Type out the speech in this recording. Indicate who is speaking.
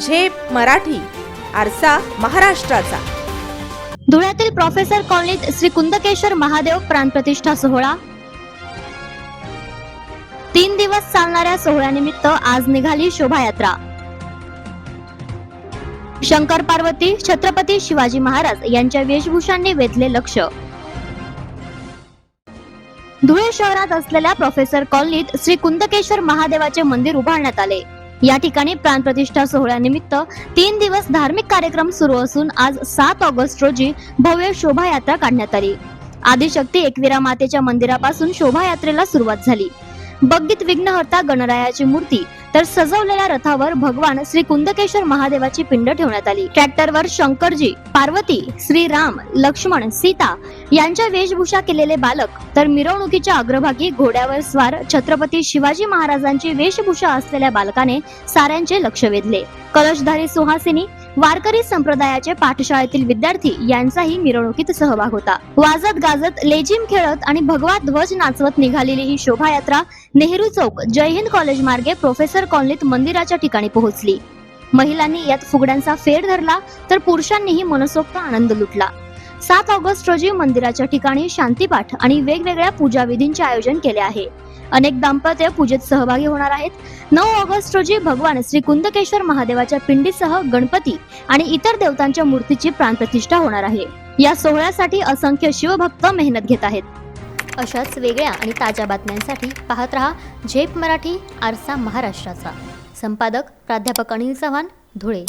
Speaker 1: झेप मराठी आरसा महाराष्ट्राचा.
Speaker 2: धुळ्यातील प्रोफेसर कॉलनीत श्री कुंदकेश्वर महादेव प्राणप्रतिष्ठा सोहळा. तीन दिवस चालणाऱ्या सोहळ्यानिमित्त आज निघाली शोभायात्रा. शंकर पार्वती छत्रपती शिवाजी महाराज यांच्या वेशभूषांनी वेधले लक्ष. धुळे शहरात असलेल्या प्रोफेसर कॉलनीत श्री कुंदकेश्वर महादेवाचे मंदिर उभारण्यात आले. या ठिकाणी प्राणप्रतिष्ठा सोहळ्यानिमित्त तीन दिवस धार्मिक कार्यक्रम सुरू असून आज सात ऑगस्ट रोजी भव्य शोभायात्रा काढण्यात आली. आदिशक्ती एकविरा मातेच्या मंदिरापासून शोभायात्रेला सुरुवात झाली. बग्गीत विघ्नहर्ता गणरायाची मूर्ती तर सजवलेल्या रथावर भगवान श्री कुंदकेश्वर महादेवाची पिंड ठेवण्यात आली. ट्रॅक्टरवर शंकरजी पार्वती श्रीराम लक्ष्मण सीता यांच्या वेशभूषा केलेले बालक तर मिरवणुकीच्या अग्रभागी घोड्यावर स्वार छत्रपती शिवाजी महाराजांची वेशभूषा असलेल्या बालकाने साऱ्यांचे लक्ष वेधले. कलशधारी सुहासिनी वारकरी संप्रदायाचे पाठशाळेतील विद्यार्थी यांचाही मिरवणुकीत सहभाग होता. वाजत गाजत लेझिम खेळत आणि भगवा ध्वज नाचवत निघालेली ही शोभायात्रा नेहरू चौक जय हिंद कॉलेज मार्गे प्रोफेसर कॉलनीत मंदिराच्या ठिकाणी पोहोचली. महिलांनी यात फुगड्यांचा फेर धरला तर पुरुषांनीही मनसोक्त आनंद लुटला. सात ऑगस्ट रोजी मंदिराच्या ठिकाणी शांतीपाठ आणि वेगवेगळ्या पूजा विधींचे आयोजन केले आहे. अनेक दाम्पत्य पूजेत सहभागी होणार आहेत. नऊ ऑगस्ट रोजी भगवान श्री कुंदकेश्वर महादेवाच्या पिंडीसह गणपती आणि इतर देवतांच्या मूर्तीची प्राणप्रतिष्ठा होणार आहे. या सोहळ्यासाठी असंख्य शिवभक्त मेहनत घेत आहेत. अशाच वेगळ्या आणि ताज्या बातम्यांसाठी पाहत रहा झेप मराठी आरसा महाराष्ट्राचा. संपादक प्राध्यापक अनिल चव्हाण धुळे.